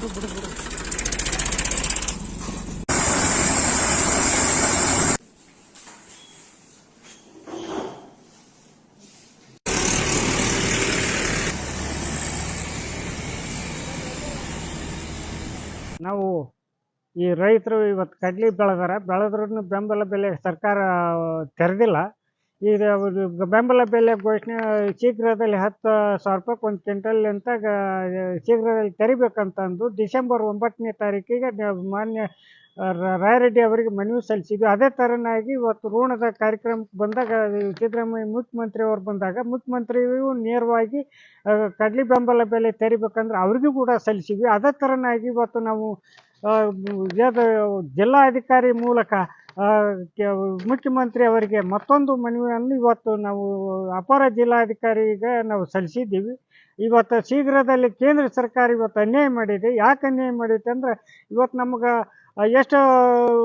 ನಾವು ಈ ರೈತರು ಇವತ್ತು ಕಡ್ಲಿ ಬೆಳೆದಾರೆ ಬೆಳೆದ್ರೂ ಬೆಂಬಲ ಬೆಲೆ ಸರ್ಕಾರ ತೆರೆದಿಲ್ಲ. ಈಗ ಬೆಂಬಲ ಬೆಲೆ ಘೋಷಣೆ, ಶೀಘ್ರದಲ್ಲಿ ಹತ್ತು ಸಾವಿರ ರೂಪಾಯಿ ಒಂದು ಕ್ವಿಂಟಲ್ ಅಂತ ಶೀಘ್ರದಲ್ಲಿ ತೆರಿಬೇಕಂತಂದು ಡಿಸೆಂಬರ್ ಒಂಬತ್ತನೇ ತಾರೀಕಿಗೆ ಮಾನ್ಯ ರಾಯರೆಡ್ಡಿ ಅವರಿಗೆ ಮನವಿ ಸಲ್ಲಿಸಿದ್ವಿ. ಅದೇ ಥರನಾಗಿ ಇವತ್ತು ಋಣದ ಕಾರ್ಯಕ್ರಮಕ್ಕೆ ಬಂದಾಗ, ಸಿದ್ದರಾಮಯ್ಯ ಮುಖ್ಯಮಂತ್ರಿ ಅವರು ಬಂದಾಗ, ಮುಖ್ಯಮಂತ್ರಿಯು ನೇರವಾಗಿ ಕಡಲಿ ಬೆಂಬಲ ಬೆಲೆ ತೆರಿಬೇಕಂದ್ರೆ ಅವ್ರಿಗೂ ಕೂಡ ಸಲ್ಲಿಸಿದ್ವಿ. ಅದೇ ಥರನಾಗಿ ಇವತ್ತು ನಾವು ಜಿಲ್ಲಾಧಿಕಾರಿ ಮೂಲಕ ಮುಖ್ಯಮಂತ್ರಿ ಅವರಿಗೆ ಮತ್ತೊಂದು ಮನವಿಯನ್ನು ಇವತ್ತು ನಾವು ಅಪರ ಜಿಲ್ಲಾಧಿಕಾರಿಗೆ ನಾವು ಸಲ್ಲಿಸಿದ್ದೀವಿ. ಇವತ್ತು ಶೀಘ್ರದಲ್ಲಿ ಕೇಂದ್ರ ಸರ್ಕಾರ ಇವತ್ತು ಅನ್ಯಾಯ ಮಾಡಿದೆ. ಯಾಕೆ ಅನ್ಯಾಯ ಮಾಡೈತೆ ಅಂದ್ರೆ ಇವತ್ತು ನಮ್ಗೆ ಎಷ್ಟು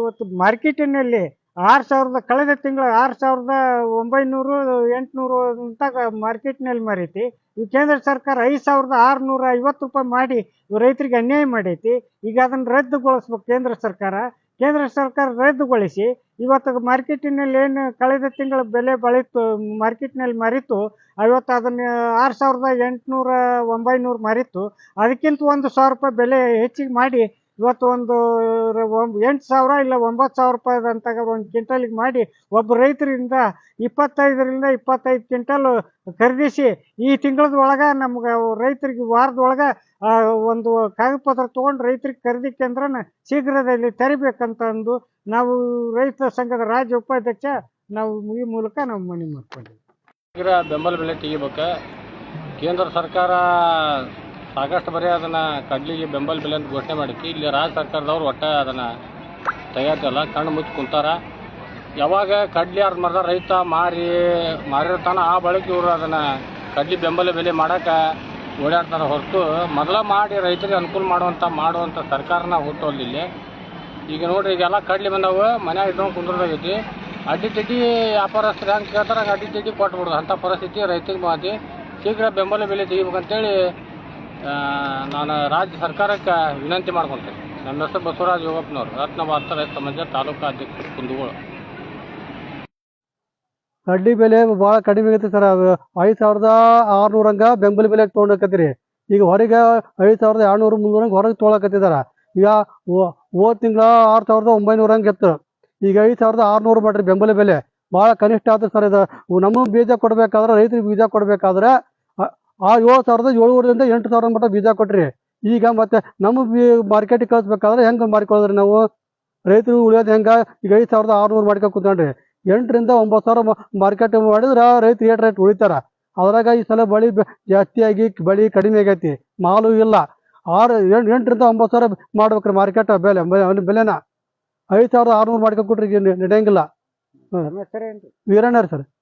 ಇವತ್ತು ಮಾರ್ಕೆಟಿನಲ್ಲಿ ಆರು ಸಾವಿರದ, ಕಳೆದ ತಿಂಗಳು ಆರು ಸಾವಿರದ ಒಂಬೈನೂರು, ಎಂಟುನೂರು ಅಂತ ಮಾರ್ಕೆಟ್ನಲ್ಲಿ ಮಾರೈತಿ. ಈ ಕೇಂದ್ರ ಸರ್ಕಾರ ಐದು ಸಾವಿರದ ಆರುನೂರ ಐವತ್ತು ರೂಪಾಯಿ ಮಾಡಿ ರೈತರಿಗೆ ಅನ್ಯಾಯ ಮಾಡೈತಿ. ಈಗ ಅದನ್ನು ರದ್ದುಗೊಳಿಸ್ಬೇಕು ಕೇಂದ್ರ ಸರ್ಕಾರ. ಕೇಂದ್ರ ಸರ್ಕಾರ ರದ್ದುಗೊಳಿಸಿ ಇವತ್ತು ಮಾರ್ಕೆಟಿನಲ್ಲಿ ಏನು ಕಳೆದ ತಿಂಗಳ ಬೆಲೆ ಬಳಿತು, ಮಾರ್ಕೆಟ್ನಲ್ಲಿ ಮರಿತು ಇವತ್ತು ಅದನ್ನು ಆರು ಸಾವಿರದ ಎಂಟುನೂರ ಒಂಬೈನೂರು ಮರಿತು, ಅದಕ್ಕಿಂತ ಒಂದು ಸಾವಿರ ರೂಪಾಯಿ ಬೆಲೆ ಹೆಚ್ಚಿಗೆ ಮಾಡಿ ಇವತ್ತು ಒಂದು ಎಂಟು ಸಾವಿರ ಇಲ್ಲ ಒಂಬತ್ತು ಸಾವಿರ ರೂಪಾಯಿದಂತಾಗ ಒಂದು ಕ್ವಿಂಟಲಿಗೆ ಮಾಡಿ ಒಬ್ಬ ರೈತರಿಂದ ಇಪ್ಪತ್ತೈದರಿಂದ ಇಪ್ಪತ್ತೈದು ಕ್ವಿಂಟಲ್ ಖರೀದಿಸಿ ಈ ತಿಂಗಳದ ಒಳಗೆ ನಮ್ಗೆ ರೈತರಿಗೆ ವಾರದೊಳಗೆ ಒಂದು ಕಾಗದ ಪತ್ರ ತೊಗೊಂಡು ರೈತರಿಗೆ ಖರೀದಿ ಕೇಂದ್ರನ ಶೀಘ್ರದಲ್ಲಿ ತೆರಿಬೇಕಂತ ಅಂದು ನಾವು ರೈತ ಸಂಘದ ರಾಜ್ಯ ಉಪಾಧ್ಯಕ್ಷ ನಾವು ಈ ಮೂಲಕ ನಾವು ಮನವಿ ಮಾಡ್ಕೊಂಡಿದ್ದೀವಿ ಶೀಘ್ರ ಬೆಂಬಲ ಬೆಲೆ ತೆಗಿಬೇಕು. ಕೇಂದ್ರ ಸರ್ಕಾರ ಸಾಕಷ್ಟು ಬರೀ ಅದನ್ನು ಕಡ್ಲಿಗೆ ಬೆಂಬಲ ಬೆಲೆ ಅಂತ ಘೋಷಣೆ ಮಾಡೈತಿ ಇಲ್ಲಿ ರಾಜ್ಯ ಸರ್ಕಾರದವ್ರು ಒಟ್ಟು ಅದನ್ನು ತೆಗಿಯೋದಿಲ್ಲ ಕಣ್ಣು ಮುಚ್ಚಿ ಕುಂತಾರ. ಯಾವಾಗ ಕಡ್ಲಿ ಅರ್ಧ ಮರ್ದ ರೈತ ಮಾರಿ ಮಾರಿರ್ತಾನ ಆ ಬಳಕೆ ಇವರು ಅದನ್ನು ಕಡ್ಲಿ ಬೆಂಬಲ ಬೆಲೆ ಮಾಡೋಕೆ ಓಡಾಡ್ತಾರೆ ಹೊರತು ಮೊದಲ ಮಾಡಿ ರೈತರಿಗೆ ಅನುಕೂಲ ಮಾಡುವಂಥ ಮಾಡುವಂಥ ಸರ್ಕಾರನ ಹುಟ್ಟೋಲ್ಲ ಇಲ್ಲಿ. ಈಗ ನೋಡ್ರಿ, ಈಗೆಲ್ಲ ಕಡ್ಲಿ ಬಂದವು, ಮನ್ಯಾಗ ಇಟ್ಕೊಂಡು ಕುಂದ್ರದಾಗೈತಿ. ಅಡ್ಡಿ ತಿಡ್ಡಿ ವ್ಯಾಪಾರಸ್ಥರು ಹೆಂಗೆ ಕೇಳ್ತಾರೆ, ಹಂಗೆ ಅಡ್ಡಿ ತಿಡ್ಡಿ ಕೊಟ್ಬಿಡೋದು. ಅಂಥ ಪರಿಸ್ಥಿತಿ ರೈತರಿಗೆ ಮಾತಿ ಶೀಘ್ರ ಬೆಂಬಲ ಬೆಲೆ ತೆಗಿಬೇಕಂತೇಳಿ ನಾನು ರಾಜ್ಯ ಸರ್ಕಾರಕ್ಕೆ ವಿನಂತಿ ಮಾಡ್ಕೊತೀನಿ. ನನ್ನ ಹೆಸರು ಬಸವರಾಜ್ ಯೋಗಪ್ಪನವರು. ರತ್ನ ಭಾರತ ರೈತ ಸಮಾಜ ತಾಲೂಕು ಅಧ್ಯಕ್ಷರು ಕುಂದಗೋಳ. ಕಡ್ಡಿ ಬೆಲೆ ಭಾಳ ಕಡಿಮೆ ಆಗೈತೆ ಸರ್. ಐದು ಸಾವಿರದ ಆರ್ನೂರ ಹಂಗ ಬೆಂಬಲ ಬೆಲೆ ತೊಗೊಂಡಕತ್ತೀರಿ. ಈಗ ಹೊರಗೆ ಐದು ಸಾವಿರದ ಏಳ್ನೂರು ಮುನ್ನೂರ ಹಂಗೆ ಹೊರಗೆ ತೊಗೊಳಕತ್ತಿದಾರ ಈಗ ಹೋದ ತಿಂಗಳ ಆರು ಸಾವಿರದ ಒಂಬೈನೂರ ಹಂಗೆ ಇತ್ತು. ಈಗ ಐದು ಸಾವಿರದ ಆರ್ನೂರು ಮಾಡ್ರಿ ಬೆಂಬಲ ಬೆಲೆ. ಭಾಳ ಕನಿಷ್ಠ ಆಯ್ತು ಸರ್ ಇದು. ನಮಗೆ ಬೀಜ ಕೊಡಬೇಕಾದ್ರೆ ರೈತರಿಗೆ ಬೀಜ ಕೊಡಬೇಕಾದ್ರೆ ಆ ಏಳು ಸಾವಿರದ ಏಳುವರೆಯಿಂದ ಎಂಟು ಸಾವಿರ ಮಟ್ಟ ಬೀಜ ಕೊಟ್ರಿ. ಈಗ ಮತ್ತೆ ನಮ್ಮ ಬಿ ಮಾರ್ಕೆಟಿಗೆ ಕಳಿಸ್ಬೇಕಾದ್ರೆ ಹೆಂಗೆ ಮಾಡ್ಕೊಳ್ಳೋದ್ರಿ ನಾವು? ರೈತರು ಉಳಿಯೋದು ಹೆಂಗೆ? ಈಗ ಐದು ಸಾವಿರದ ಆರ್ನೂರು ಮಾಡ್ಕೊಂಡು ಕುತ್ಕೊಂಡ್ರಿ. ಎಂಟರಿಂದ ಒಂಬತ್ತು ಸಾವಿರ ಮಾರ್ಕೆಟ್ ಮಾಡಿದ್ರೆ ರೈತ ಏಟ್ ರೇಟ್ ಉಳಿತಾರ. ಅದ್ರಾಗ ಈ ಸಲ ಬಳಿ ಬೆ- ಜಾಸ್ತಿ ಆಗಿ ಬಳಿ ಕಡಿಮೆ ಆಗೈತಿ. ಮಾಲು ಇಲ್ಲ. ಆರು ಎಂಟು ಎಂಟರಿಂದ ಒಂಬತ್ತು ಸಾವಿರ ಮಾಡ್ಬೇಕ್ರಿ ಮಾರ್ಕೆಟ್ ಬೆಲೆ ಬೆಲೆನ. ಐದು ಸಾವಿರದ ಆರ್ನೂರು ಮಾಡ್ಕೊಂಡ್ ಕೊಟ್ರಿ ನಡೆಯಂಗಿಲ್ಲ. ವೀರಣ್ಣ ಸರ್.